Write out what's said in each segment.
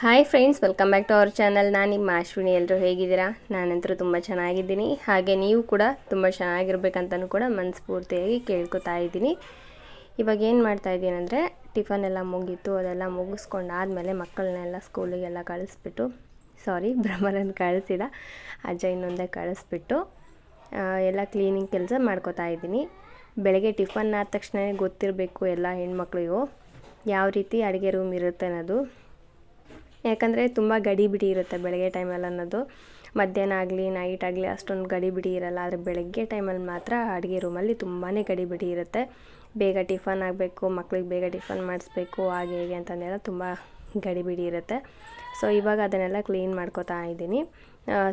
Hi friends welcome back to our channel ನಾನು ನಿಮ್ಮ ಅಶ್ವಿನಿ. ಎಲ್ಲರೂ ಹೇಗಿದ್ದೀರಾ? ನಾನಂತರೂ ತುಂಬ ಚೆನ್ನಾಗಿದ್ದೀನಿ. ಹಾಗೆ ನೀವು ಕೂಡ ತುಂಬ ಚೆನ್ನಾಗಿರ್ಬೇಕಂತಲೂ ಕೂಡ ಮನಸ್ಫೂರ್ತಿಯಾಗಿ ಕೇಳ್ಕೊತಾ ಇದ್ದೀನಿ. ಇವಾಗ ಏನು ಮಾಡ್ತಾ ಇದ್ದೀನಿ ಅಂದರೆ ಟಿಫನ್ ಎಲ್ಲ ಮುಗೀತು. ಅದೆಲ್ಲ ಮುಗಿಸ್ಕೊಂಡಾದಮೇಲೆ ಮಕ್ಕಳನ್ನೆಲ್ಲ ಸ್ಕೂಲಿಗೆಲ್ಲ ಕಳಿಸ್ಬಿಟ್ಟು ಸಾರಿ ಭ್ರಮರನ್ನು ಕಳಿಸಿದ ಅಜ್ಜ ಇನ್ನೊಂದೇ ಕಳಿಸ್ಬಿಟ್ಟು ಎಲ್ಲ ಕ್ಲೀನಿಂಗ್ ಕೆಲಸ ಮಾಡ್ಕೋತಾ ಇದ್ದೀನಿ. ಬೆಳಗ್ಗೆ ಟಿಫನ್ ಆದ ತಕ್ಷಣ ಗೊತ್ತಿರಬೇಕು ಎಲ್ಲ ಹೆಣ್ಮಕ್ಳಿಗೂ. ಯಾವ ರೀತಿ ಅಡುಗೆ ರೂಮ್ ಇರುತ್ತೆ ಅನ್ನೋದು. ಯಾಕಂದರೆ ತುಂಬ ಗಡಿಬಿಡಿ ಇರುತ್ತೆ ಬೆಳಗ್ಗೆ ಟೈಮಲ್ಲಿ ಅನ್ನೋದು. ಮಧ್ಯಾಹ್ನ ಆಗಲಿ ನೈಟ್ ಆಗಲಿ ಅಷ್ಟೊಂದು ಗಡಿಬಿಡಿ ಇರಲ್ಲ. ಆದರೆ ಬೆಳಗ್ಗೆ ಟೈಮಲ್ಲಿ ಮಾತ್ರ ಅಡುಗೆ ರೂಮಲ್ಲಿ ತುಂಬಾ ಗಡಿಬಿಡಿ ಇರುತ್ತೆ. ಬೇಗ ಟಿಫನ್ ಆಗಬೇಕು, ಮಕ್ಳಿಗೆ ಬೇಗ ಟಿಫನ್ ಮಾಡಿಸ್ಬೇಕು, ಹಾಗೆ ಹೇಗೆ ಅಂತಂದೆಲ್ಲ ತುಂಬ ಗಡಿಬಿಡಿ ಇರುತ್ತೆ. ಸೊ ಇವಾಗ ಅದನ್ನೆಲ್ಲ ಕ್ಲೀನ್ ಮಾಡ್ಕೋತಾ ಇದ್ದೀನಿ.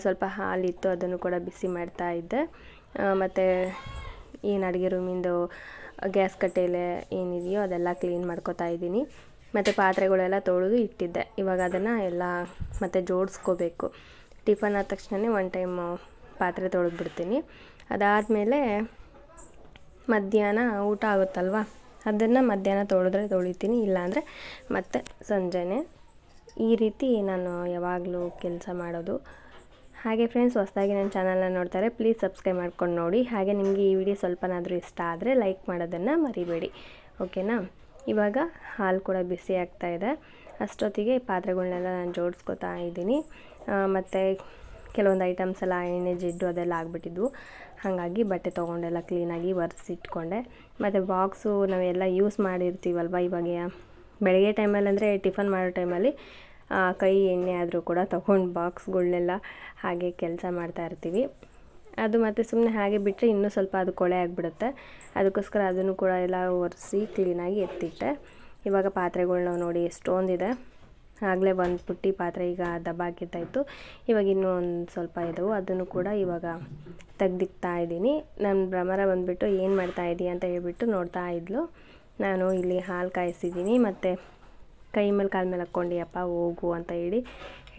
ಸ್ವಲ್ಪ ಹಾಲಿತ್ತು, ಅದನ್ನು ಕೂಡ ಬಿಸಿ ಮಾಡ್ತಾ ಇದ್ದೆ. ಮತ್ತು ಏನು ಅಡುಗೆ ರೂಮಿಂದು ಗ್ಯಾಸ್ ಕಟ್ಟೆಲೆ ಏನಿದೆಯೋ ಅದೆಲ್ಲ ಕ್ಲೀನ್ ಮಾಡ್ಕೋತಾ ಇದ್ದೀನಿ. ಮತ್ತು ಪಾತ್ರೆಗಳೆಲ್ಲ ತೊಳೆದು ಇಟ್ಟಿದ್ದೆ. ಇವಾಗ ಅದನ್ನು ಎಲ್ಲ ಮತ್ತೆ ಜೋಡಿಸ್ಕೋಬೇಕು. ಟಿಫನ್ ಆದ ತಕ್ಷಣವೇ ಒನ್ ಟೈಮ್ ಪಾತ್ರೆ ತೊಳೆದು ಬಿಡ್ತೀನಿ. ಅದಾದಮೇಲೆ ಮಧ್ಯಾಹ್ನ ಊಟ ಆಗುತ್ತಲ್ವ? ಅದನ್ನು ಮಧ್ಯಾಹ್ನ ತೊಳೆದ್ರೆ ತೊಳಿತೀನಿ. ಇಲ್ಲಾಂದರೆ ಮತ್ತೆ ಸಂಜೆನೇ. ಈ ರೀತಿ ನಾನು ಯಾವಾಗಲೂ ಕೆಲಸ ಮಾಡೋದು. ಹಾಗೆ ಫ್ರೆಂಡ್ಸ್ ಹೊಸದಾಗಿ ನನ್ನ ಚಾನಲ್ನ ನೋಡ್ತಾರೆ ಪ್ಲೀಸ್ ಸಬ್ಸ್ಕ್ರೈಬ್ ಮಾಡ್ಕೊಂಡು ನೋಡಿ. ಹಾಗೆ ನಿಮಗೆ ಈ ವಿಡಿಯೋ ಸ್ವಲ್ಪನಾದರೂ ಇಷ್ಟ ಆದರೆ ಲೈಕ್ ಮಾಡೋದನ್ನು ಮರಿಬೇಡಿ. ಓಕೆನಾ ಇವಾಗ ಹಾಲು ಕೂಡ ಬಿಸಿ ಆಗ್ತಾ ಇದೆ. ಅಷ್ಟೊತ್ತಿಗೆ ಪಾತ್ರೆಗಳನ್ನೆಲ್ಲ ನಾನು ಜೋಡಿಸ್ಕೊತಾ ಇದ್ದೀನಿ. ಮತ್ತು ಕೆಲವೊಂದು ಐಟಮ್ಸ್ ಎಲ್ಲ ಎಣ್ಣೆ, ಜಿಡ್ಡು ಅದೆಲ್ಲ ಆಗಿಬಿಟ್ಟಿದ್ವು ಹಾಗಾಗಿ ಬಟ್ಟೆ ತೊಗೊಂಡೆಲ್ಲ ಕ್ಲೀನಾಗಿ ಒರೆಸಿಟ್ಕೊಂಡೆ. ಮತ್ತು ಬಾಕ್ಸು ನಾವೆಲ್ಲ ಯೂಸ್ ಮಾಡಿರ್ತೀವಲ್ವ ಇವಾಗ? ಬೆಳಗ್ಗೆ ಟೈಮಲ್ಲಿ ಅಂದರೆ ಟಿಫನ್ ಮಾಡೋ ಟೈಮಲ್ಲಿ ಕೈ ಎಣ್ಣೆ ಆದರೂ ಕೂಡ ತೊಗೊಂಡು ಬಾಕ್ಸ್ಗಳನ್ನೆಲ್ಲ ಹಾಗೆ ಕೆಲಸ ಮಾಡ್ತಾ ಇರ್ತೀವಿ. ಅದು ಮತ್ತು ಸುಮ್ಮನೆ ಹಾಗೆ ಬಿಟ್ಟರೆ ಇನ್ನೂ ಸ್ವಲ್ಪ ಅದು ಕೊಳೆ ಆಗಿಬಿಡುತ್ತೆ. ಅದಕ್ಕೋಸ್ಕರ ಅದನ್ನು ಕೂಡ ಎಲ್ಲ ಒರೆಸಿ ಕ್ಲೀನಾಗಿ ಎತ್ತಿಟ್ಟೆ. ಇವಾಗ ಪಾತ್ರೆಗಳ್ನ ನೋಡಿ ಎಷ್ಟೊಂದಿದೆ. ಆಗಲೇ ಒಂದು ಪುಟ್ಟಿ ಪಾತ್ರೆ ಈಗ ದಬ್ಬಾಕಿತ್ತಾಯಿತು ಇವಾಗ ಇನ್ನೂ ಒಂದು ಸ್ವಲ್ಪ ಇದ್ದವು ಅದನ್ನು ಕೂಡ ಇವಾಗ ತೆಗ್ದಿಕ್ತಾ ಇದ್ದೀನಿ. ನನ್ನ ಭ್ರಮರ ಬಂದುಬಿಟ್ಟು ಏನು ಮಾಡ್ತಾ ಇದೀಯ ಅಂತ ಹೇಳ್ಬಿಟ್ಟು ನೋಡ್ತಾ ಇದ್ಲು. ನಾನು ಇಲ್ಲಿ ಹಾಲು ಕಾಯಿಸಿದ್ದೀನಿ. ಮತ್ತು ಕೈ ಮೇಲೆ ಕಾಲ ಮೇಲೆ ಹಾಕ್ಕೊಂಡಿಯಪ್ಪ ಹೋಗು ಅಂತ ಹೇಳಿ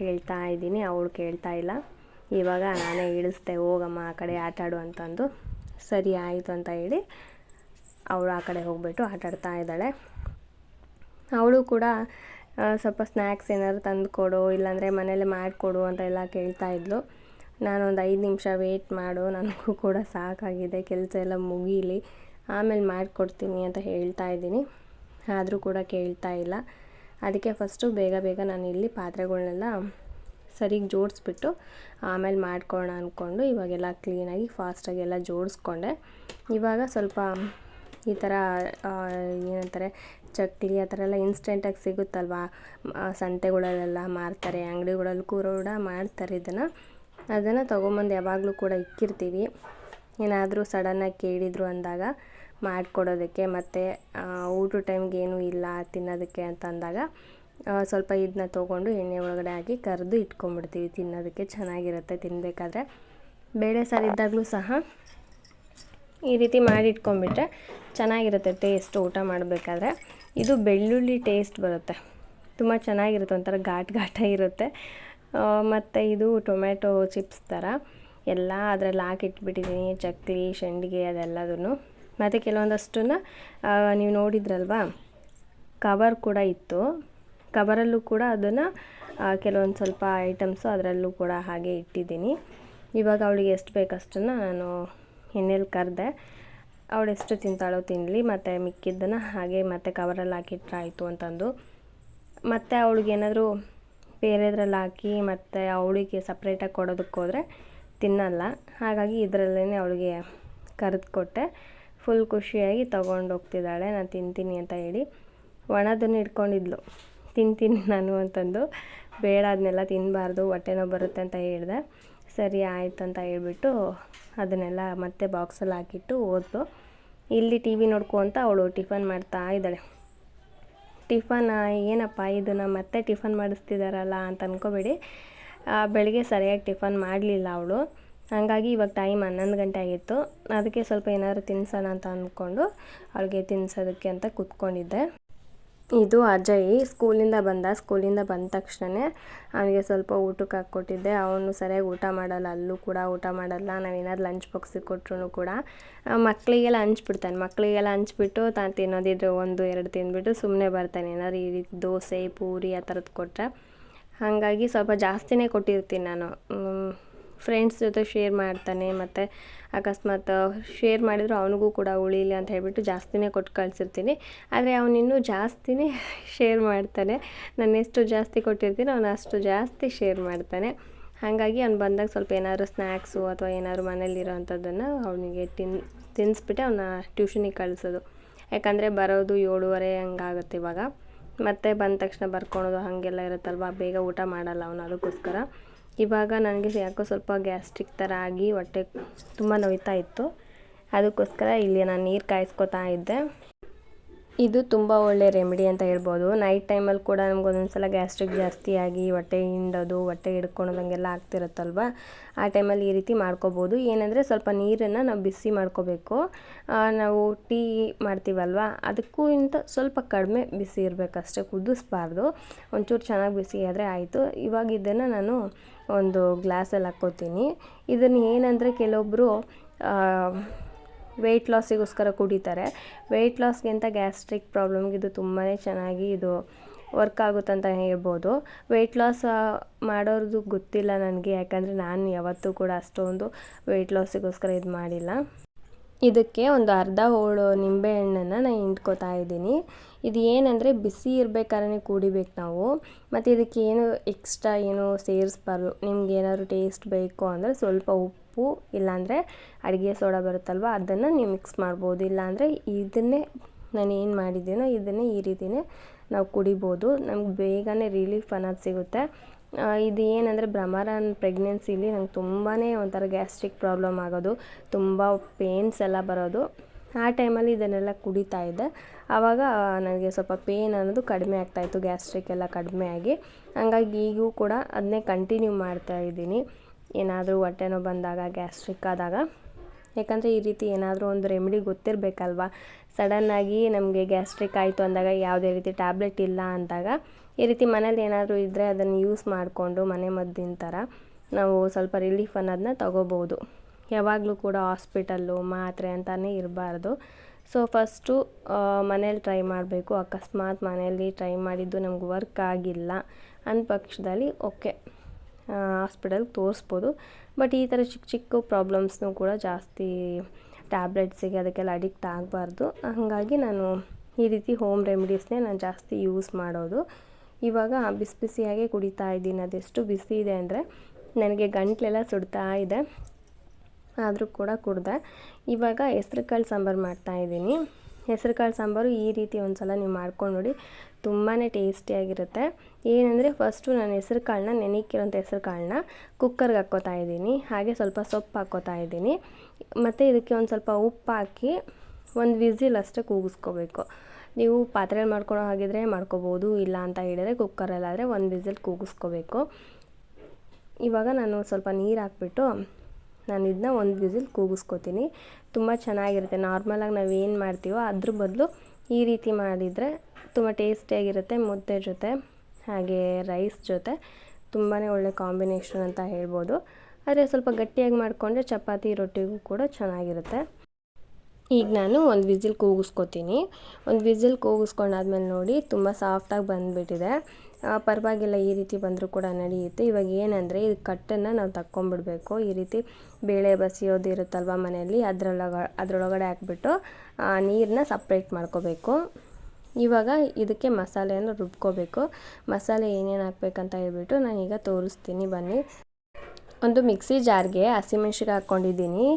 ಹೇಳ್ತಾ ಇದ್ದೀನಿ. ಅವಳು ಕೇಳ್ತಾ ಇಲ್ಲ. ಇವಾಗ ನಾನೇ ಇಳಿಸ್ದೆ, ಹೋಗಮ್ಮ, ಆ ಕಡೆ ಆಟಾಡು ಅಂತಂದು. ಸರಿ, ಆಯಿತು ಅಂತ ಹೇಳಿ ಅವಳು ಆ ಕಡೆ ಹೋಗ್ಬಿಟ್ಟು ಆಟಾಡ್ತಾ ಇದ್ದಾಳೆ. ಅವಳು ಕೂಡ ಸ್ವಲ್ಪ ಸ್ನ್ಯಾಕ್ಸ್ ಏನಾದ್ರು ತಂದು ಕೊಡು, ಇಲ್ಲಾಂದರೆ ಮನೇಲೆ ಮಾಡಿಕೊಡು ಅಂತ ಎಲ್ಲ ಕೇಳ್ತಾ ಇದ್ಲು. ನಾನೊಂದು ಐದು ನಿಮಿಷ ವೆಯ್ಟ್ ಮಾಡು, ನನಗೂ ಕೂಡ ಸಾಕಾಗಿದೆ, ಕೆಲಸ ಎಲ್ಲ ಮುಗೀಲಿ, ಆಮೇಲೆ ಮಾಡಿಕೊಡ್ತೀನಿ ಅಂತ ಹೇಳ್ತಾ ಇದ್ದೀನಿ. ಆದರೂ ಕೂಡ ಕೇಳ್ತಾ ಇಲ್ಲ. ಅದಕ್ಕೆ ಫಸ್ಟು ಬೇಗ ಬೇಗ ನಾನು ಇಲ್ಲಿ ಪಾತ್ರೆಗಳ್ನೆಲ್ಲ ಸರಿಗೆ ಜೋಡಿಸ್ಬಿಟ್ಟು ಆಮೇಲೆ ಮಾಡ್ಕೊಳ್ಳೋಣ ಅಂದ್ಕೊಂಡು ಇವಾಗೆಲ್ಲ ಕ್ಲೀನಾಗಿ ಫಾಸ್ಟಾಗಿ ಎಲ್ಲ ಜೋಡಿಸ್ಕೊಂಡೆ. ಇವಾಗ ಸ್ವಲ್ಪ ಈ ಥರ ಏನಂತಾರೆ, ಚಕ್ಲಿ ಆ ಥರ ಎಲ್ಲ ಇನ್ಸ್ಟೆಂಟಾಗಿ ಸಿಗುತ್ತಲ್ವ? ಸಂತೆಗಳಲ್ಲೆಲ್ಲ ಮಾರ್ತಾರೆ, ಅಂಗಡಿಗಳಲ್ಲಿ ಕೂಡ ಮಾಡ್ತಾರೆ ಇದನ್ನು. ಅದನ್ನು ತೊಗೊಂಬಂದು ಯಾವಾಗಲೂ ಕೂಡ ಇಕ್ಕಿರ್ತೀವಿ. ಏನಾದರೂ ಸಡನ್ನಾಗಿ ಕೇಳಿದ್ರು ಅಂದಾಗ ಮಾಡಿಕೊಡೋದಕ್ಕೆ ಮತ್ತು ಊಟದ ಟೈಮ್ಗೆ ಏನೂ ಇಲ್ಲ ತಿನ್ನೋದಕ್ಕೆ ಅಂತ ಅಂದಾಗ ಸ್ವಲ್ಪ ಇದನ್ನ ತೊಗೊಂಡು ಎಣ್ಣೆ ಒಳಗಡೆ ಹಾಕಿ ಕರೆದು ಇಟ್ಕೊಂಡ್ಬಿಡ್ತೀವಿ. ತಿನ್ನೋದಕ್ಕೆ ಚೆನ್ನಾಗಿರುತ್ತೆ ತಿನ್ನಬೇಕಾದ್ರೆ ಬೇಳೆ ಸಾರು ಇದ್ದಾಗಲೂ ಸಹ ಈ ರೀತಿ ಮಾಡಿ ಇಟ್ಕೊಂಡ್ಬಿಟ್ರೆ ಚೆನ್ನಾಗಿರುತ್ತೆ ಟೇಸ್ಟ್ ಊಟ ಮಾಡಬೇಕಾದ್ರೆ. ಇದು ಬೆಳ್ಳುಳ್ಳಿ ಟೇಸ್ಟ್ ಬರುತ್ತೆ. ತುಂಬ ಚೆನ್ನಾಗಿರುತ್ತೆ, ಒಂಥರ ಘಾಟ್ ಘಾಟ ಇರುತ್ತೆ ಮತ್ತು ಇದು ಟೊಮೆಟೊ ಚಿಪ್ಸ್ ಥರ. ಎಲ್ಲ ಅದರಲ್ಲಿ ಹಾಕಿಟ್ಬಿಟ್ಟಿದ್ದೀನಿ ಚಕ್ಲಿ ಸಂಡಿಗೆ ಅದೆಲ್ಲದೂ ಮತ್ತು ಕೆಲವೊಂದಷ್ಟನ್ನು ನೀವು ನೋಡಿದ್ರಲ್ವಾ? ಕವರ್ ಕೂಡ ಇತ್ತು. ಕವರಲ್ಲೂ ಕೂಡ ಅದನ್ನು ಕೆಲವೊಂದು ಸ್ವಲ್ಪ ಐಟಮ್ಸು ಅದರಲ್ಲೂ ಕೂಡ ಹಾಗೆ ಇಟ್ಟಿದ್ದೀನಿ. ಇವಾಗ ಅವಳಿಗೆ ಎಷ್ಟು ಬೇಕಷ್ಟನ್ನು ನಾನು ಎಣ್ಣೆಲಿ ಕರೆದೆ. ಅವಳು ಎಷ್ಟು ತಿಂತಾಳೋ ತಿನ್ನಲಿ ಮತ್ತು ಮಿಕ್ಕಿದ್ದನ್ನು ಹಾಗೆ ಮತ್ತೆ ಕವರಲ್ಲಿ ಹಾಕಿಟ್ರಾಯಿತು ಅಂತಂದು. ಮತ್ತು ಅವಳಿಗೆ ಏನಾದರೂ ಬೇರೆದ್ರಲ್ಲಿ ಹಾಕಿ ಮತ್ತು ಅವಳಿಗೆ ಸಪ್ರೇಟಾಗಿ ಕೊಡೋದಕ್ಕೆ ಹೋದರೆ ತಿನ್ನಲ್ಲ. ಹಾಗಾಗಿ ಇದರಲ್ಲೇ ಅವಳಿಗೆ ಕರೆದು ಕೊಟ್ಟೆ. ಫುಲ್ ಖುಷಿಯಾಗಿ ತೊಗೊಂಡು ಹೋಗ್ತಿದ್ದಾಳೆ, ನಾನು ತಿಂತೀನಿ ಅಂತ ಹೇಳಿ ಒಣದನ್ನು ಇಟ್ಕೊಂಡಿದ್ಲು ತಿಂತೀನಿ ನಾನು ಅಂತಂದು. ಬೇಡ, ಅದನ್ನೆಲ್ಲ ತಿನ್ನಬಾರ್ದು ಹೊಟ್ಟೆ ನೋವು ಬರುತ್ತೆ ಅಂತ ಹೇಳಿದೆ. ಸರಿ, ಆಯಿತು ಅಂತ ಹೇಳ್ಬಿಟ್ಟು ಅದನ್ನೆಲ್ಲ ಮತ್ತೆ ಬಾಕ್ಸಲ್ಲಿ ಹಾಕಿಟ್ಟು ಓದ್ಲು ಇಲ್ಲಿ ಟಿ ವಿ ನೋಡ್ಕೊಂತ ಅವಳು ಟಿಫನ್ ಮಾಡ್ತಾ ಇದ್ದಾಳೆ. ಟಿಫನ್, ಏನಪ್ಪ ಇದನ್ನು ಮತ್ತೆ ಟಿಫನ್ ಮಾಡಿಸ್ತಿದ್ದಾರಲ್ಲ ಅಂತ ಬೆಳಗ್ಗೆ ಬೆಳಿಗ್ಗೆ ಸರಿಯಾಗಿ ಟಿಫನ್ ಮಾಡಲಿಲ್ಲ ಅವಳು. ಹಾಗಾಗಿ ಇವಾಗ ಟೈಮ್ ಹನ್ನೊಂದು ಗಂಟೆ ಆಗಿತ್ತು. ಅದಕ್ಕೆ ಸ್ವಲ್ಪ ಏನಾದ್ರು ತಿನ್ಸೋಣ ಅಂತ ಅಂದ್ಕೊಂಡು ಅವಳಿಗೆ ತಿನ್ಸೋದಕ್ಕೆ ಅಂತ ಕೂತ್ಕೊಂಡಿದ್ದೆ. ಇದು ಅಜಯ್ ಸ್ಕೂಲಿಂದ ಬಂದ ಸ್ಕೂಲಿಂದ ಬಂದ ತಕ್ಷಣವೇ ಅವನಿಗೆ ಸ್ವಲ್ಪ ಊಟಕ್ಕೆ ಹಾಕ್ಕೊಟ್ಟಿದ್ದೆ. ಅವನು ಸರಿಯಾಗಿ ಊಟ ಮಾಡಲ್ಲ, ಅಲ್ಲೂ ಕೂಡ ಊಟ ಮಾಡಲ್ಲ. ನಾವೇನಾದ್ರು ಲಂಚ್ ಬಾಕ್ಸಿಗೆ ಕೊಟ್ಟರು ಕೂಡ ಮಕ್ಕಳಿಗೆಲ್ಲ ಹಂಚ್ಬಿಡ್ತಾನೆ. ಮಕ್ಕಳಿಗೆಲ್ಲ ಹಂಚ್ಬಿಟ್ಟು ತಾನು ತಿನ್ನೋದಿದ್ರೆ ಒಂದು, ಎರಡು ತಿಂದ್ಬಿಟ್ಟು ಸುಮ್ಮನೆ ಬರ್ತಾನೆ. ಏನಾದ್ರು ಈ ರೀತಿ ದೋಸೆ, ಪೂರಿ ಆ ಥರದ್ದು ಕೊಟ್ಟರೆ ಹಾಗಾಗಿ ಸ್ವಲ್ಪ ಜಾಸ್ತಿನೇ ಕೊಟ್ಟಿರ್ತೀನಿ ನಾನು. ಫ್ರೆಂಡ್ಸ್ ಜೊತೆ ಶೇರ್ ಮಾಡ್ತಾನೆ, ಮತ್ತು ಅಕಸ್ಮಾತ್ ಶೇರ್ ಮಾಡಿದ್ರು ಅವನಿಗೂ ಕೂಡ ಉಳಿಲಿ ಅಂತ ಹೇಳ್ಬಿಟ್ಟು ಜಾಸ್ತಿನೇ ಕೊಟ್ಟು ಕಳಿಸಿರ್ತೀನಿ. ಆದರೆ ಅವನಿನ್ನೂ ಜಾಸ್ತಿನೇ ಶೇರ್ ಮಾಡ್ತಾನೆ. ನಾನು ಎಷ್ಟು ಜಾಸ್ತಿ ಕೊಟ್ಟಿರ್ತೀನಿ ಅವನು ಅಷ್ಟು ಜಾಸ್ತಿ ಶೇರ್ ಮಾಡ್ತಾನೆ. ಹಾಗಾಗಿ ಅವ್ನು ಬಂದಾಗ ಸ್ವಲ್ಪ ಏನಾದರೂ ಸ್ನ್ಯಾಕ್ಸು ಅಥವಾ ಏನಾದರೂ ಮನೇಲಿರೋ ಅಂಥದ್ದನ್ನು ಅವನಿಗೆ ತಿನ್ ತಿನ್ನಿಸ್ಬಿಟ್ಟೆ ಅವನ್ನ ಟ್ಯೂಷನಿಗೆ ಕಳಿಸೋದು. ಯಾಕಂದರೆ ಬರೋದು ಏಳುವರೆ ಹಂಗಾಗುತ್ತೆ ಇವಾಗ. ಮತ್ತೆ ಬಂದ ತಕ್ಷಣ ಬರ್ಕೊಳೋದು ಹಾಗೆಲ್ಲ ಇರುತ್ತಲ್ವ? ಬೇಗ ಊಟ ಮಾಡಲ್ಲ ಅವನು ಅದಕ್ಕೋಸ್ಕರ. ಇವಾಗ ನನಗೆ ಯಾಕೋ ಸ್ವಲ್ಪ ಗ್ಯಾಸ್ಟ್ರಿಕ್ ಥರ ಆಗಿ ಹೊಟ್ಟೆ ತುಂಬ ನೋಯ್ತಾ ಇತ್ತು. ಅದಕ್ಕೋಸ್ಕರ ಇಲ್ಲಿ ನಾನು ನೀರು ಕಾಯಿಸ್ಕೊತಾ ಇದ್ದೆ. ಇದು ತುಂಬ ಒಳ್ಳೆ ರೆಮಿಡಿ ಅಂತ ಹೇಳ್ಬೋದು. ನೈಟ್ ಟೈಮಲ್ಲಿ ಕೂಡ ನಮ್ಗೆ ಒಂದೊಂದು ಸಲ ಗ್ಯಾಸ್ಟ್ರಿಕ್ ಜಾಸ್ತಿ ಆಗಿ ಹೊಟ್ಟೆ ಹಿಂಡೋದು, ಹೊಟ್ಟೆ ಹಿಡ್ಕೊಳೋದು ಹಾಗೆಲ್ಲ ಆಗ್ತಿರುತ್ತಲ್ವ? ಆ ಟೈಮಲ್ಲಿ ಈ ರೀತಿ ಮಾಡ್ಕೋಬೋದು. ಏನಂದರೆ ಸ್ವಲ್ಪ ನೀರನ್ನು ನಾವು ಬಿಸಿ ಮಾಡ್ಕೋಬೇಕು. ನಾವು ಟೀ ಮಾಡ್ತೀವಲ್ವ? ಅದಕ್ಕೂ ಇಂತ ಸ್ವಲ್ಪ ಕಡಿಮೆ ಬಿಸಿ ಇರಬೇಕಷ್ಟೇ, ಕುದಿಸ್ಬಾರ್ದು. ಒಂಚೂರು ಚೆನ್ನಾಗಿ ಬಿಸಿ ಆದರೆ ಆಯಿತು. ಇವಾಗ ಇದನ್ನು ನಾನು ಒಂದು ಗ್ಲಾಸಲ್ಲಿ ಹಾಕ್ಕೋತೀನಿ. ಇದನ್ನು ಏನಂದರೆ ಕೆಲವೊಬ್ಬರು ವೆಯ್ಟ್ ಲಾಸಿಗೋಸ್ಕರ ಕುಡಿತಾರೆ. ವೆಯ್ಟ್ ಲಾಸ್ಗಿಂತ ಗ್ಯಾಸ್ಟ್ರಿಕ್ ಪ್ರಾಬ್ಲಮ್ಗೆ ಇದು ತುಂಬಾ ಚೆನ್ನಾಗಿ ಇದು ವರ್ಕ್ ಆಗುತ್ತೆ ಅಂತ ಹೇಳ್ಬೋದು. ವೆಯ್ಟ್ ಲಾಸ್ ಮಾಡೋರ್ದು ಗೊತ್ತಿಲ್ಲ ನನಗೆ, ಯಾಕಂದರೆ ನಾನು ಯಾವತ್ತೂ ಕೂಡ ಅಷ್ಟೊಂದು ವೆಯ್ಟ್ ಲಾಸಿಗೋಸ್ಕರ ಇದು ಮಾಡಿಲ್ಲ. ಇದಕ್ಕೆ ಒಂದು ಅರ್ಧ ಹೋಳು ನಿಂಬೆಹಣ್ಣನ್ನು ನಾನು ಹಿಂಡ್ಕೋತಾ ಇದ್ದೀನಿ. ಇದು ಏನಂದರೆ ಬಿಸಿ ಇರಬೇಕಾದ್ರೆ ಕುಡಿಬೇಕು ನಾವು. ಮತ್ತು ಇದಕ್ಕೆ ಏನು ಎಕ್ಸ್ಟ್ರಾ ಏನು ಸೇರಿಸ್ಬಾರ್ದು? ನಿಮ್ಗೆ ಏನಾದ್ರು ಟೇಸ್ಟ್ ಬೇಕು ಅಂದರೆ ಸ್ವಲ್ಪ ಉಪ್ಪು ಇಲ್ಲಾಂದರೆ ಅಡುಗೆ ಸೋಡಾ ಬರುತ್ತಲ್ವ, ಅದನ್ನು ನೀವು ಮಿಕ್ಸ್ ಮಾಡ್ಬೋದು. ಇಲ್ಲಾಂದರೆ ಇದನ್ನೇ ನಾನು ಏನು ಮಾಡಿದ್ದೀನೋ ಇದನ್ನೇ ಈ ರೀತಿಯೇ ನಾವು ಕುಡಿಬೋದು. ನಮ್ಗೆ ಬೇಗನೆ ರಿಲೀಫ್ ಅನ್ನೋದು ಸಿಗುತ್ತೆ. ಇದು ಏನಂದರೆ ಬ್ರಹ್ಮರನ್ ಪ್ರೆಗ್ನೆನ್ಸಿಲಿ ನಂಗೆ ತುಂಬಾ ಒಂಥರ ಗ್ಯಾಸ್ಟ್ರಿಕ್ ಪ್ರಾಬ್ಲಮ್ ಆಗೋದು, ತುಂಬ ಪೇನ್ಸ್ ಎಲ್ಲ ಬರೋದು. ಆ ಟೈಮಲ್ಲಿ ಇದನ್ನೆಲ್ಲ ಕುಡಿತಾ ಇದ್ದೆ. ಆವಾಗ ನನಗೆ ಸ್ವಲ್ಪ ಪೇನ್ ಅನ್ನೋದು ಕಡಿಮೆ ಆಗ್ತಾಯಿತ್ತು ಗ್ಯಾಸ್ಟ್ರಿಕ್ ಎಲ್ಲ ಕಡಿಮೆ ಆಗಿ. ಹಂಗಾಗಿ ಈಗೂ ಕೂಡ ಅದನ್ನೇ ಕಂಟಿನ್ಯೂ ಮಾಡ್ತಾ ಇದ್ದೀನಿ. ಏನಾದರೂ ಹೊಟ್ಟೆನೋ ಬಂದಾಗ ಗ್ಯಾಸ್ಟ್ರಿಕ್ ಆದಾಗ. ಯಾಕಂದರೆ ಈ ರೀತಿ ಏನಾದರೂ ಒಂದು ರೆಮಿಡಿ ಗೊತ್ತಿರಬೇಕಲ್ವ? ಸಡನ್ನಾಗಿ ನಮಗೆ ಗ್ಯಾಸ್ಟ್ರಿಕ್ ಆಯಿತು ಅಂದಾಗ ಯಾವುದೇ ರೀತಿ ಟ್ಯಾಬ್ಲೆಟ್ ಇಲ್ಲ ಅಂದಾಗ, ಈ ರೀತಿ ಮನೇಲಿ ಏನಾದರೂ ಇದ್ದರೆ ಅದನ್ನು ಯೂಸ್ ಮಾಡಿಕೊಂಡು ಮನೆ ಮದ್ದಿನ ಥರ ನಾವು ಸ್ವಲ್ಪ ರಿಲೀಫ್ ಅನ್ನೋದನ್ನ ತಗೋಬೋದು. ಯಾವಾಗಲೂ ಕೂಡ ಹಾಸ್ಪಿಟಲ್ಲು ಮಾತ್ರೆ ಅಂತಲೇ ಇರಬಾರ್ದು. ಸೊ ಫಸ್ಟು ಮನೇಲಿ ಟ್ರೈ ಮಾಡಬೇಕು. ಅಕಸ್ಮಾತ್ ಮನೆಯಲ್ಲಿ ಟ್ರೈ ಮಾಡಿದ್ದು ನಮ್ಗೆ ವರ್ಕ್ ಆಗಿಲ್ಲ. ಅಂದ ಪಕ್ಷದಲ್ಲಿ ಓಕೆ ಹಾಸ್ಪಿಟಲ್ಗೆ ತೋರಿಸ್ಬೋದು. ಬಟ್ ಈ ಥರ ಚಿಕ್ಕ ಚಿಕ್ಕ ಪ್ರಾಬ್ಲಮ್ಸ್ನೂ ಕೂಡ ಜಾಸ್ತಿ ಟ್ಯಾಬ್ಲೆಟ್ಸಿಗೆ ಅದಕ್ಕೆಲ್ಲ ಅಡಿಕ್ಟ್ ಆಗಬಾರ್ದು. ಹಾಗಾಗಿ ನಾನು ಈ ರೀತಿ ಹೋಮ್ ರೆಮಿಡೀಸ್ನೇ ನಾನು ಜಾಸ್ತಿ ಯೂಸ್ ಮಾಡೋದು. ಇವಾಗ ಬಿಸಿ ಬಿಸಿಯಾಗೆ ಕುಡಿತಾ ಇದ್ದೀನಿ. ಅದೆಷ್ಟು ಬಿಸಿ ಇದೆ ಅಂದರೆ ನನಗೆ ಗಂಟ್ಲೆಲ್ಲ ಸುಡ್ತಾ ಇದೆ. ಆದರೂ ಕೂಡ ಕುಡ್ದೆ. ಇವಾಗ ಹೆಸ್ರು ಕಾಳು ಸಾಂಬಾರು ಮಾಡ್ತಾಯಿದ್ದೀನಿ ಹೆಸ್ರು ಕಾಳು ಸಾಂಬಾರು ಈ ರೀತಿ ಒಂದು ಸಲ ನೀವು ಮಾಡ್ಕೊಂಡು ನೋಡಿ ತುಂಬಾ ಟೇಸ್ಟಿಯಾಗಿರುತ್ತೆ ಏನಂದರೆ ಫಸ್ಟು ನಾನು ಹೆಸ್ರು ಕಾಳನ್ನ ನೆನೆಕ್ಕಿರೋಂಥ ಹೆಸ್ರು ಕಾಳನ್ನ ಕುಕ್ಕರ್ಗೆ ಹಾಕ್ಕೋತಾ ಇದ್ದೀನಿ. ಹಾಗೆ ಸ್ವಲ್ಪ ಸೊಪ್ಪು ಹಾಕ್ಕೋತಾ ಇದ್ದೀನಿ. ಮತ್ತು ಇದಕ್ಕೆ ಒಂದು ಸ್ವಲ್ಪ ಉಪ್ಪು ಹಾಕಿ ಒಂದು ವಿಸಿಲ್ ಅಷ್ಟೇ ಕೂಗಿಸ್ಕೋಬೇಕು. ನೀವು ಪಾತ್ರೆಯಲ್ಲಿ ಮಾಡ್ಕೊಳೋ ಹಾಗಿದ್ರೆ ಮಾಡ್ಕೋಬೋದು, ಇಲ್ಲ ಅಂತ ಹೇಳಿದರೆ ಕುಕ್ಕರಲ್ಲಾದರೆ ಒಂದು ವಿಸಿಲ್ ಕೂಗಿಸ್ಕೋಬೇಕು. ಇವಾಗ ನಾನು ಸ್ವಲ್ಪ ನೀರು ಹಾಕ್ಬಿಟ್ಟು ನಾನು ಇದನ್ನ ಒಂದು ವಿಸಿಲ್ ಕೂಗಿಸ್ಕೊತೀನಿ. ತುಂಬ ಚೆನ್ನಾಗಿರುತ್ತೆ. ನಾರ್ಮಲಾಗಿ ನಾವು ಏನು ಮಾಡ್ತೀವೋ ಅದ್ರ ಬದಲು ಈ ರೀತಿ ಮಾಡಿದರೆ ತುಂಬ ಟೇಸ್ಟಿಯಾಗಿರುತ್ತೆ, ಮುದ್ದೆ ಜೊತೆ, ಹಾಗೆ ರೈಸ್ ಜೊತೆ. ತುಂಬಾ ಒಳ್ಳೆ ಕಾಂಬಿನೇಷನ್ ಅಂತ ಹೇಳ್ಬೋದು. ಆದರೆ ಸ್ವಲ್ಪ ಗಟ್ಟಿಯಾಗಿ ಮಾಡಿಕೊಂಡ್ರೆ ಚಪಾತಿ ರೊಟ್ಟಿಗೂ ಕೂಡ ಚೆನ್ನಾಗಿರುತ್ತೆ. ಈಗ ನಾನು ಒಂದು ವಿಸಿಲ್ ಕೂಗಿಸ್ಕೊತೀನಿ. ಒಂದು ವಿಸಿಲ್ ಕೂಗಿಸ್ಕೊಂಡಾದ್ಮೇಲೆ ನೋಡಿ ತುಂಬ ಸಾಫ್ಟಾಗಿ ಬಂದುಬಿಟ್ಟಿದೆ. ಪರವಾಗಿಲ್ಲ, ಈ ರೀತಿ ಬಂದರೂ ಕೂಡ ನಡೆಯುತ್ತೆ. ಇವಾಗ ಏನಂದರೆ, ಇದು ಕಟ್ಟನ್ನು ನಾವು ತಕ್ಕೊಂಬಿಡಬೇಕು. ಈ ರೀತಿ ಬೇಳೆ ಬಸಿಯೋದು ಇರುತ್ತಲ್ವ ಮನೆಯಲ್ಲಿ ಅದರೊಳಗ ಅದರೊಳಗಡೆ ಹಾಕ್ಬಿಟ್ಟು ನೀರನ್ನ ಸಪ್ರೇಟ್ ಮಾಡ್ಕೋಬೇಕು. ಇವಾಗ ಇದಕ್ಕೆ ಮಸಾಲೆಯನ್ನು ರುಬ್ಕೋಬೇಕು. ಮಸಾಲೆ ಏನೇನು ಹಾಕ್ಬೇಕಂತ ಹೇಳ್ಬಿಟ್ಟು ನಾನೀಗ ತೋರಿಸ್ತೀನಿ ಬನ್ನಿ. ಒಂದು ಮಿಕ್ಸಿ ಜಾರ್ಗೆ ಹಸಿಮೆಣ್ಸಿಗೆ ಹಾಕ್ಕೊಂಡಿದ್ದೀನಿ,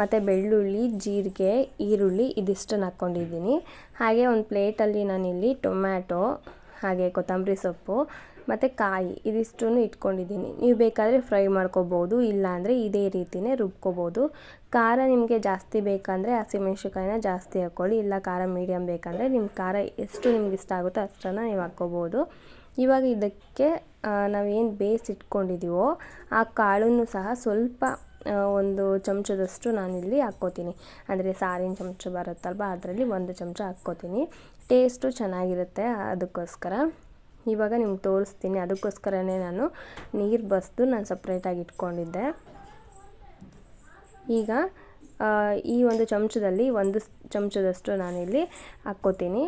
ಮತ್ತು ಬೆಳ್ಳುಳ್ಳಿ, ಜೀರಿಗೆ, ಈರುಳ್ಳಿ, ಇದಿಷ್ಟನ್ನು ಹಾಕ್ಕೊಂಡಿದ್ದೀನಿ. ಹಾಗೆ ಒಂದು ಪ್ಲೇಟಲ್ಲಿ ನಾನಿಲ್ಲಿ ಟೊಮ್ಯಾಟೊ ಹಾಗೆ ಕೊತ್ತಂಬರಿ ಸೊಪ್ಪು, ಮತ್ತು ಕಾಯಿ ಇದಿಷ್ಟೂ ಇಟ್ಕೊಂಡಿದ್ದೀನಿ. ನೀವು ಬೇಕಾದರೆ ಫ್ರೈ ಮಾಡ್ಕೋಬೋದು, ಇಲ್ಲಾಂದರೆ ಇದೇ ರೀತಿಯೇ ರುಬ್ಕೋಬೋದು. ಖಾರ ನಿಮಗೆ ಜಾಸ್ತಿ ಬೇಕಂದರೆ ಹಸಿಮೆಣ್ಸಿಕಾಯಿನ ಜಾಸ್ತಿ ಹಾಕ್ಕೊಳ್ಳಿ, ಇಲ್ಲ ಖಾರ ಮೀಡಿಯಮ್ ಬೇಕಂದರೆ ನಿಮ್ಮ ಖಾರ ಎಷ್ಟು ನಿಮ್ಗೆ ಇಷ್ಟ ಆಗುತ್ತೋ ಅಷ್ಟನ್ನು ನೀವು ಹಾಕ್ಕೋಬೋದು. ಇವಾಗ ಇದಕ್ಕೆ ನಾವೇನು ಇಟ್ಕೊಂಡಿದ್ದೀವೋ ಆ ಕಾಳನ್ನು ಸಹ ಸ್ವಲ್ಪ ಒಂದು ಚಮಚದಷ್ಟು ನಾನಿಲ್ಲಿ ಹಾಕ್ಕೋತೀನಿ. ಅಂದರೆ ಸಾರಿನ ಚಮಚ ಬರುತ್ತಲ್ವ, ಅದರಲ್ಲಿ ಒಂದು ಚಮಚ ಹಾಕ್ಕೋತೀನಿ. ಟೇಸ್ಟು ಚೆನ್ನಾಗಿರುತ್ತೆ ಅದಕ್ಕೋಸ್ಕರ. ಇವಾಗ ನಿಮ್ಗೆ ತೋರಿಸ್ತೀನಿ. ಅದಕ್ಕೋಸ್ಕರನೇ ನಾನು ನೀರು ಬಸ್ದು ನಾನು ಸಪ್ರೇಟಾಗಿ ಇಟ್ಕೊಂಡಿದ್ದೆ. ಈಗ ಈ ಒಂದು ಚಮಚದಲ್ಲಿ ಒಂದು ಚಮಚದಷ್ಟು ನಾನಿಲ್ಲಿ ಹಾಕ್ಕೋತೀನಿ.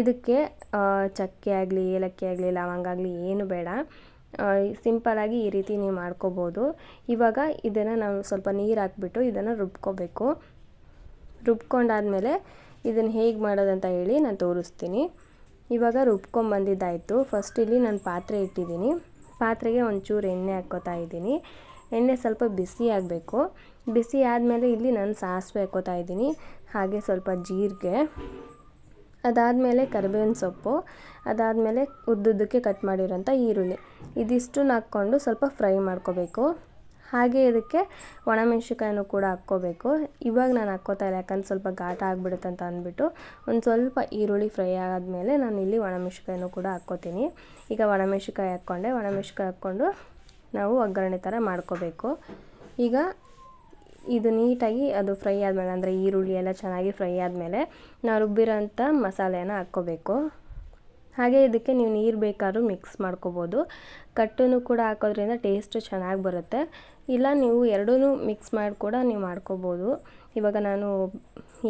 ಇದಕ್ಕೆ ಚಕ್ಕೆ ಆಗಲಿ, ಏಲಕ್ಕಿ ಆಗಲಿ, ಲವಂಗ ಆಗಲಿ ಏನು ಬೇಡ. ಸಿಂಪಲಾಗಿ ಈ ರೀತಿ ನೀವು ಮಾಡ್ಕೋಬೋದು. ಇವಾಗ ಇದನ್ನು ನಾವು ಸ್ವಲ್ಪ ನೀರು ಹಾಕ್ಬಿಟ್ಟು ಇದನ್ನು ರುಬ್ಕೋಬೇಕು. ರುಬ್ಕೊಂಡಾದಮೇಲೆ ಇದನ್ನು ಹೇಗೆ ಮಾಡೋದಂತ ಹೇಳಿ ನಾನು ತೋರಿಸ್ತೀನಿ. ಇವಾಗ ರುಬ್ಕೊಂಬಂದಿದ್ದಾಯಿತು ಫಸ್ಟ್ ಇಲ್ಲಿ ನಾನು ಪಾತ್ರೆ ಇಟ್ಟಿದ್ದೀನಿ. ಪಾತ್ರೆಗೆ ಒಂಚೂರು ಎಣ್ಣೆ ಹಾಕ್ಕೋತಾ ಇದ್ದೀನಿ. ಎಣ್ಣೆ ಸ್ವಲ್ಪ ಬಿಸಿ ಆಗಬೇಕು. ಬಿಸಿ ಆದಮೇಲೆ ಇಲ್ಲಿ ನಾನು ಸಾಸಿವೆ ಹಾಕ್ಕೋತಾ ಇದ್ದೀನಿ. ಹಾಗೆ ಸ್ವಲ್ಪ ಜೀರಿಗೆ. ಅದಾದಮೇಲೆ ಕರಿಬೇವಿನ ಸೊಪ್ಪು. ಅದಾದಮೇಲೆ ಉದ್ದುದ್ದಕ್ಕೆ ಕಟ್ ಮಾಡಿರೋಂಥ ಈರುಳ್ಳಿ. ಇದಿಷ್ಟನ್ನು ಹಾಕ್ಕೊಂಡು ಸ್ವಲ್ಪ ಫ್ರೈ ಮಾಡ್ಕೋಬೇಕು. ಹಾಗೆ ಇದಕ್ಕೆ ಒಣಮೆಣ್ಸಿನ್ಕಾಯನ್ನು ಕೂಡ ಹಾಕ್ಕೋಬೇಕು. ಇವಾಗ ನಾನು ಹಾಕ್ಕೋತಾ ಇಲ್ಲ, ಯಾಕಂದ್ರೆ ಸ್ವಲ್ಪ ಘಾಟ ಆಗಿಬಿಡುತ್ತೆ ಅಂತ ಅಂದ್ಬಿಟ್ಟು. ಒಂದು ಸ್ವಲ್ಪ ಈರುಳ್ಳಿ ಫ್ರೈ ಆದಮೇಲೆ ನಾನು ಇಲ್ಲಿ ಒಣಮೆಣ್ಸಿನ್ಕಾಯನ್ನು ಕೂಡ ಹಾಕ್ಕೋತೀನಿ. ಈಗ ಒಣಮೆಣ್ಸಿನ್ಕಾಯಿ ಹಾಕ್ಕೊಂಡೆ. ಒಣಮೆಣ್ಸಿನ್ಕಾಯಿ ಹಾಕ್ಕೊಂಡು ನಾವು ಒಗ್ಗರಣೆ ಥರ ಮಾಡ್ಕೋಬೇಕು. ಈಗ ಇದು ನೀಟಾಗಿ ಅದು ಫ್ರೈ ಆದಮೇಲೆ, ಅಂದರೆ ಈರುಳ್ಳಿ ಎಲ್ಲ ಚೆನ್ನಾಗಿ ಫ್ರೈ ಆದಮೇಲೆ, ನಾವು ರುಬ್ಬಿರೋಂಥ ಮಸಾಲೆಯನ್ನು ಹಾಕ್ಕೋಬೇಕು. ಹಾಗೆ ಇದಕ್ಕೆ ನೀವು ನೀರು ಬೇಕಾದ್ರೂ ಮಿಕ್ಸ್ ಮಾಡ್ಕೋಬೋದು. ಕಟ್ಟನ್ನು ಕೂಡ ಹಾಕೋದ್ರಿಂದ ಟೇಸ್ಟ್ ಚೆನ್ನಾಗಿ ಬರುತ್ತೆ. ಇಲ್ಲ ನೀವು ಎರಡೂ ಮಿಕ್ಸ್ ಮಾಡಿ ಕೂಡ ನೀವು ಮಾಡ್ಕೋಬೋದು. ಇವಾಗ ನಾನು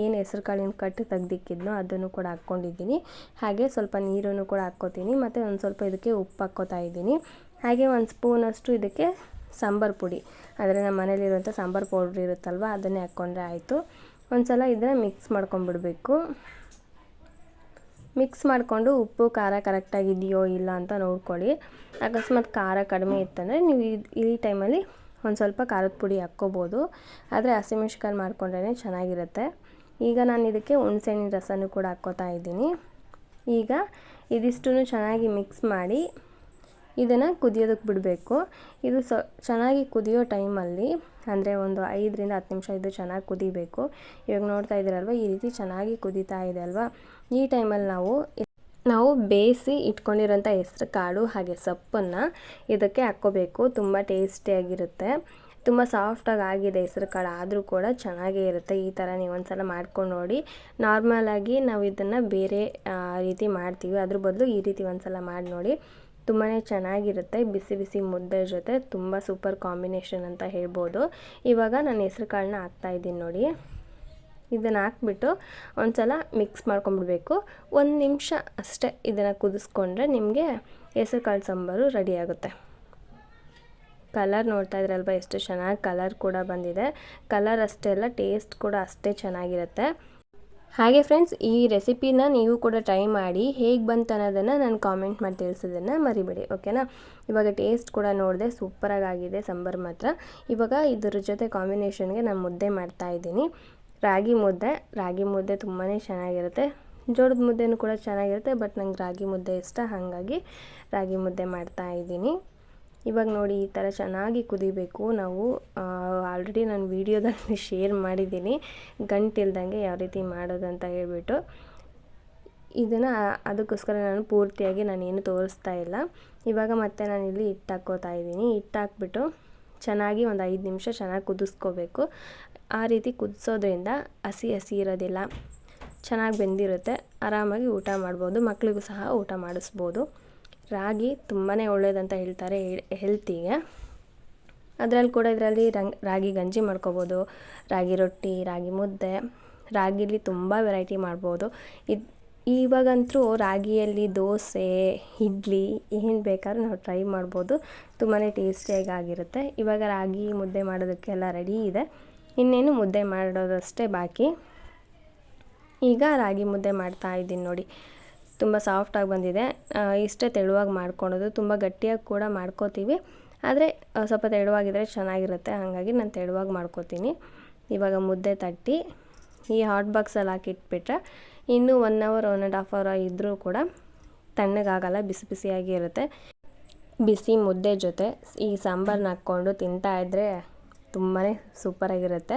ಏನು ಹೆಸ್ರು ಕಾಳಿನ ಕಟ್ಟು ತೆಗ್ದಿಕ್ಕಿದ್ನೋ ಅದನ್ನು ಕೂಡ ಹಾಕ್ಕೊಂಡಿದ್ದೀನಿ. ಹಾಗೆ ಸ್ವಲ್ಪ ನೀರನ್ನು ಕೂಡ ಹಾಕ್ಕೋತೀನಿ. ಮತ್ತು ಒಂದು ಸ್ವಲ್ಪ ಇದಕ್ಕೆ ಉಪ್ಪು ಹಾಕ್ಕೋತಾ ಇದ್ದೀನಿ. ಹಾಗೆ ಒಂದು ಸ್ಪೂನಷ್ಟು ಇದಕ್ಕೆ ಸಾಂಬಾರು ಪುಡಿ. ಅಂದರೆ ನಮ್ಮ ಮನೇಲಿರುವಂಥ ಸಾಂಬಾರು ಪೌಡ್ರ್ ಇರುತ್ತಲ್ವ, ಅದನ್ನೇ ಹಾಕ್ಕೊಂಡ್ರೆ ಆಯಿತು. ಒಂದು ಸಲ ಇದನ್ನು ಮಿಕ್ಸ್ ಮಾಡ್ಕೊಂಬಿಡ್ಬೇಕು. ಮಿಕ್ಸ್ ಮಾಡಿಕೊಂಡು ಉಪ್ಪು, ಖಾರ ಕರೆಕ್ಟಾಗಿದೆಯೋ ಇಲ್ಲ ಅಂತ ನೋಡ್ಕೊಳ್ಳಿ. ಅಕಸ್ಮಾತ್ ಖಾರ ಕಡಿಮೆ ಇತ್ತಂದರೆ ನೀವು ಈ ಟೈಮಲ್ಲಿ ಒಂದು ಸ್ವಲ್ಪ ಖಾರದ ಪುಡಿ ಹಾಕ್ಕೋಬೋದು. ಆದರೆ ಹಸಿಮೆಣ್ಸಿಕಾಯಿ ಮಾಡ್ಕೊಂಡ್ರೆ ಚೆನ್ನಾಗಿರುತ್ತೆ. ಈಗ ನಾನು ಇದಕ್ಕೆ ಹುಣ್ಸೆಹಣ್ಣಿನ ರಸನೂ ಕೂಡ ಹಾಕ್ಕೋತಾ ಇದ್ದೀನಿ. ಈಗ ಇದಿಷ್ಟು ಚೆನ್ನಾಗಿ ಮಿಕ್ಸ್ ಮಾಡಿ ಇದನ್ನು ಕುದಿಯೋದಕ್ಕೆ ಬಿಡಬೇಕು. ಇದು ಸ ಚೆನ್ನಾಗಿ ಕುದಿಯೋ ಟೈಮಲ್ಲಿ ಅಂದರೆ ಒಂದು ಐದರಿಂದ ಹತ್ತು ನಿಮಿಷ ಇದು ಚೆನ್ನಾಗಿ ಕುದಿಬೇಕು. ಇವಾಗ ನೋಡ್ತಾ ಇದ್ದೀರಲ್ವ, ಈ ರೀತಿ ಚೆನ್ನಾಗಿ ಕುದೀತಾ ಇದೆ ಅಲ್ವಾ? ಈ ಟೈಮಲ್ಲಿ ನಾವು ನಾವು ಬೇಯಿಸಿ ಇಟ್ಕೊಂಡಿರೋಂಥ ಹೆಸ್ರು, ಕಾಳು ಹಾಗೆ ಸೊಪ್ಪನ್ನು ಇದಕ್ಕೆ ಹಾಕ್ಕೋಬೇಕು. ತುಂಬ ಟೇಸ್ಟಿಯಾಗಿರುತ್ತೆ ತುಂಬ ಸಾಫ್ಟಾಗಿ ಆಗಿದೆ ಹೆಸ್ರು, ಕಾಳು. ಆದರೂ ಕೂಡ ಚೆನ್ನಾಗೇ ಇರುತ್ತೆ. ಈ ಥರ ನೀವು ಒಂದ್ಸಲ ಮಾಡ್ಕೊಂಡು ನೋಡಿ. ನಾರ್ಮಲಾಗಿ ನಾವು ಇದನ್ನು ಬೇರೆ ರೀತಿ ಮಾಡ್ತೀವಿ. ಅದ್ರ ಬದಲು ಈ ರೀತಿ ಒಂದ್ಸಲ ಮಾಡಿ ನೋಡಿ. ತುಂಬಾ ಚೆನ್ನಾಗಿರುತ್ತೆ. ಬಿಸಿ ಬಿಸಿ ಮುದ್ದೆ ಜೊತೆ. ತುಂಬ ಸೂಪರ್ ಕಾಂಬಿನೇಷನ್ ಅಂತ ಹೇಳ್ಬೋದು. ಇವಾಗ ನಾನು ಹೆಸ್ರು, ಕಾಳನ್ನ ಹಾಕ್ತಾಯಿದ್ದೀನಿ ನೋಡಿ. ಇದನ್ನು ಹಾಕ್ಬಿಟ್ಟು ಒಂದು ಸಲ ಮಿಕ್ಸ್ ಮಾಡ್ಕೊಂಬಿಡ್ಬೇಕು. ಒಂದು ನಿಮಿಷ ಅಷ್ಟೇ ಇದನ್ನು ಕುದಿಸ್ಕೊಂಡ್ರೆ ನಿಮಗೆ ಹೆಸರು ಕಾಳು ಸಾಂಬಾರು ರೆಡಿ ಆಗುತ್ತೆ. ಕಲರ್ ನೋಡ್ತಾ ಇದ್ರಲ್ವ ಎಷ್ಟು ಚೆನ್ನಾಗಿ ಕಲರ್ ಕೂಡ ಬಂದಿದೆ. ಕಲರ್ ಅಷ್ಟೇ ಅಲ್ಲ ಟೇಸ್ಟ್ ಕೂಡ ಅಷ್ಟೇ ಚೆನ್ನಾಗಿರುತ್ತೆ. ಹಾಗೆ ಫ್ರೆಂಡ್ಸ್ ಈ ರೆಸಿಪಿನ ನೀವು ಕೂಡ ಟ್ರೈ ಮಾಡಿ ಹೇಗೆ ಬಂತು ಅನ್ನೋದನ್ನು ನಾನು ಕಾಮೆಂಟ್ ಮಾಡಿ ತಿಳಿಸೋದನ್ನು ಮರಿಬೇಡಿ ಓಕೆನಾ ಇವಾಗ ಟೇಸ್ಟ್ ಕೂಡ ನೋಡಿದೆ ಸೂಪರಾಗಿ ಆಗಿದೆ ಸಾಂಬಾರು ಮಾತ್ರ. ಇವಾಗ ಇದ್ರ ಜೊತೆ ಕಾಂಬಿನೇಷನ್ಗೆ ನಾನು ಮುದ್ದೆ ಮಾಡ್ತಾ ಇದ್ದೀನಿ. ರಾಗಿ ಮುದ್ದೆ ರಾಗಿ ಮುದ್ದೆ ತುಂಬಾ ಚೆನ್ನಾಗಿರುತ್ತೆ. ಜೋಳದ ಮುದ್ದೆನೂ ಕೂಡ ಚೆನ್ನಾಗಿರುತ್ತೆ, ಬಟ್ ನಂಗೆ ರಾಗಿ ಮುದ್ದೆ ಇಷ್ಟ, ಹಾಗಾಗಿ ರಾಗಿ ಮುದ್ದೆ ಮಾಡ್ತಾ ಇದ್ದೀನಿ. ಇವಾಗ ನೋಡಿ, ಈ ಥರ ಚೆನ್ನಾಗಿ ಕುದಿಬೇಕು. ನಾವು ಆಲ್ರೆಡಿ ನಾನು ವೀಡಿಯೋದಲ್ಲಿ ಶೇರ್ ಮಾಡಿದ್ದೀನಿ. ಗಂಟಿಲ್ದಂಗೆ ಯಾವ ರೀತಿ ಮಾಡೋದು ಅಂತ ಹೇಳ್ಬಿಟ್ಟು. ಇದನ್ನು, ಅದಕ್ಕೋಸ್ಕರ ನಾನು ಪೂರ್ತಿಯಾಗಿ ನಾನೇನು ತೋರಿಸ್ತಾ ಇಲ್ಲ. ಇವಾಗ ಮತ್ತೆ ನಾನು ಇಲ್ಲಿ ಹಿಟ್ಟು ಹಾಕ್ಕೋತಾ ಇದ್ದೀನಿ. ಹಿಟ್ಟು ಹಾಕ್ಬಿಟ್ಟು ಚೆನ್ನಾಗಿ ಒಂದು ಐದು ನಿಮಿಷ ಚೆನ್ನಾಗಿ ಕುದಿಸ್ಕೋಬೇಕು. ಆ ರೀತಿ ಕುದಿಸೋದ್ರಿಂದ ಹಸಿ ಹಸಿ ಇರೋದಿಲ್ಲ. ಚೆನ್ನಾಗಿ ಬೆಂದಿರುತ್ತೆ. ಆರಾಮಾಗಿ ಊಟ ಮಾಡ್ಬೋದು. ಮಕ್ಕಳಿಗೂ ಸಹ ಊಟ ಮಾಡಿಸ್ಬೋದು. ರಾಗಿ ತುಂಬಾ ಒಳ್ಳೇದಂತ ಹೇಳ್ತಾರೆ ಹೆಲ್ತಿಗೆ. ಅದರಲ್ಲಿ ಕೂಡ ಇದರಲ್ಲಿ ರಂಗ್, ರಾಗಿ ಗಂಜಿ ಮಾಡ್ಕೋಬೋದು. ರಾಗಿ ರೊಟ್ಟಿ, ರಾಗಿ ಮುದ್ದೆ. ರಾಗಿಲಿ ತುಂಬ ವೆರೈಟಿ ಮಾಡ್ಬೋದು. ಇದು, ಇವಾಗಂತೂ ರಾಗಿಯಲ್ಲಿ ದೋಸೆ, ಇಡ್ಲಿ ಏನು ಬೇಕಾದ್ರೂ ನಾವು ಟ್ರೈ ಮಾಡ್ಬೋದು. ತುಂಬಾ ಟೇಸ್ಟಿಯಾಗಿ ಆಗಿರುತ್ತೆ. ಇವಾಗ ರಾಗಿ ಮುದ್ದೆ ಮಾಡೋದಕ್ಕೆಲ್ಲ ರೆಡಿ ಇದೆ. ಇನ್ನೇನು ಮುದ್ದೆ ಮಾಡೋದಷ್ಟೇ ಬಾಕಿ. ಈಗ ರಾಗಿ ಮುದ್ದೆ ಮಾಡ್ತಾ ಇದ್ದೀನಿ ನೋಡಿ. ತುಂಬ ಸಾಫ್ಟಾಗಿ ಬಂದಿದೆ. ಇಷ್ಟೇ ತೆಳುವಾಗಿ ಮಾಡ್ಕೊಳೋದು. ತುಂಬ ಗಟ್ಟಿಯಾಗಿ ಕೂಡ ಮಾಡ್ಕೋತೀವಿ. ಆದರೆ ಸ್ವಲ್ಪ ತೆಳುವಾಗಿದ್ದರೆ ಚೆನ್ನಾಗಿರುತ್ತೆ. ಹಾಗಾಗಿ ನಾನು ತೆಳುವಾಗಿ ಮಾಡ್ಕೋತೀನಿ. ಇವಾಗ ಮುದ್ದೆ ತಟ್ಟಿ, ಈ ಹಾಟ್ ಬಾಕ್ಸಲ್ಲಿ ಹಾಕಿಟ್ಬಿಟ್ರೆ ಇನ್ನೂ one hour one and half hour ಇದ್ದರೂ ಕೂಡ ತಣ್ಣಗಾಗಲ್ಲ, ಬಿಸಿ ಬಿಸಿಯಾಗಿ ಇರುತ್ತೆ ಬಿಸಿ ಮುದ್ದೆ ಜೊತೆ ಈ ಸಾಂಬಾರನ್ನ ಹಾಕ್ಕೊಂಡು ತಿಂತಾ ಇದ್ದರೆ ತುಂಬಾ ಸೂಪರಾಗಿರುತ್ತೆ.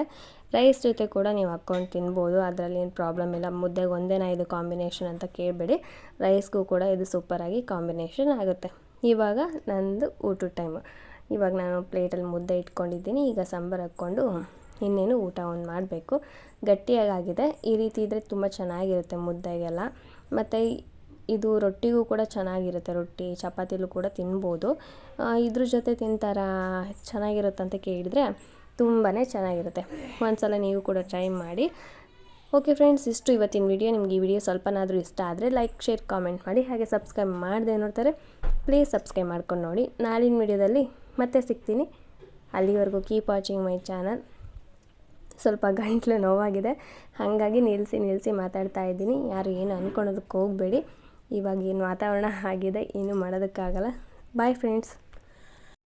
ರೈಸ್ ಜೊತೆ ಕೂಡ ನೀವು ಹಾಕ್ಕೊಂಡು ತಿನ್ಬೋದು. ಅದರಲ್ಲಿ ಏನು ಪ್ರಾಬ್ಲಮ್ ಇಲ್ಲ. ಮುದ್ದೆಗೆ ಒಂದೇನಾ ಇದು ಕಾಂಬಿನೇಷನ್ ಅಂತ ಕೇಳಬೇಡಿ. ರೈಸ್ಗೂ ಕೂಡ ಇದು ಸೂಪರಾಗಿ ಕಾಂಬಿನೇಷನ್ ಆಗುತ್ತೆ. ಇವಾಗ ನಂದು ಊಟದ ಟೈಮು ಇವಾಗ ನಾನು ಪ್ಲೇಟಲ್ಲಿ ಮುದ್ದೆ ಇಟ್ಕೊಂಡಿದ್ದೀನಿ. ಈಗ ಸಾಂಬಾರು ಹಾಕ್ಕೊಂಡು ಇನ್ನೇನು ಊಟ ಒಂದು ಮಾಡಬೇಕು. ಗಟ್ಟಿಯಾಗಾಗಿದೆ. ಈ ರೀತಿ ಇದ್ದರೆ ತುಂಬ ಚೆನ್ನಾಗಿರುತ್ತೆ ಮುದ್ದೆಗೆಲ್ಲ. ಮತ್ತು ಇದು ರೊಟ್ಟಿಗೂ ಕೂಡ ಚೆನ್ನಾಗಿರುತ್ತೆ, ರೊಟ್ಟಿ, ಚಪಾತಿಲೂ ಕೂಡ ತಿನ್ಬೋದು. ಇದ್ರ ಜೊತೆ ತಿಂತಾರಾ, ಚೆನ್ನಾಗಿರುತ್ತಂತ ಕೇಳಿದರೆ ತುಂಬಾ ಚೆನ್ನಾಗಿರುತ್ತೆ. ಒಂದ್ಸಲ ನೀವು ಕೂಡ ಟ್ರೈ ಮಾಡಿ. ಓಕೆ ಫ್ರೆಂಡ್ಸ್, ಇಷ್ಟು ಇವತ್ತಿನ ವಿಡಿಯೋ. ನಿಮ್ಗೆ ಈ ವಿಡಿಯೋ ಸ್ವಲ್ಪನಾದರೂ ಇಷ್ಟ ಆದರೆ ಲೈಕ್, ಶೇರ್, ಕಾಮೆಂಟ್ ಮಾಡಿ, ಹಾಗೆ ಸಬ್ಸ್ಕ್ರೈಬ್ ಮಾಡದೆ ನೋಡ್ತಾರೆ. ಪ್ಲೀಸ್ ಸಬ್ಸ್ಕ್ರೈಬ್ ಮಾಡ್ಕೊಂಡು ನೋಡಿ. ನಾಳಿನ ವಿಡಿಯೋದಲ್ಲಿ ಮತ್ತೆ ಸಿಗ್ತೀನಿ. ಅಲ್ಲಿವರೆಗೂ ಕೀಪ್ ವಾಚಿಂಗ್ ಮೈ ಚಾನಲ್. ಸ್ವಲ್ಪ ಗಂಟ್ಲು ನೋವಾಗಿದೆ. ಹಾಗಾಗಿ ನಿಲ್ಲಿಸಿ ನಿಲ್ಲಿಸಿ ಮಾತಾಡ್ತಾ ಇದ್ದೀನಿ. ಯಾರು ಏನು ಅಂದ್ಕೊಳೋದಕ್ಕೆ ಹೋಗಬೇಡಿ. ಇವಾಗ ಏನು ವಾತಾವರಣ ಆಗಿದೆ ಏನು ಮಾಡೋದಕ್ಕಾಗಲ್ಲ. Bye friends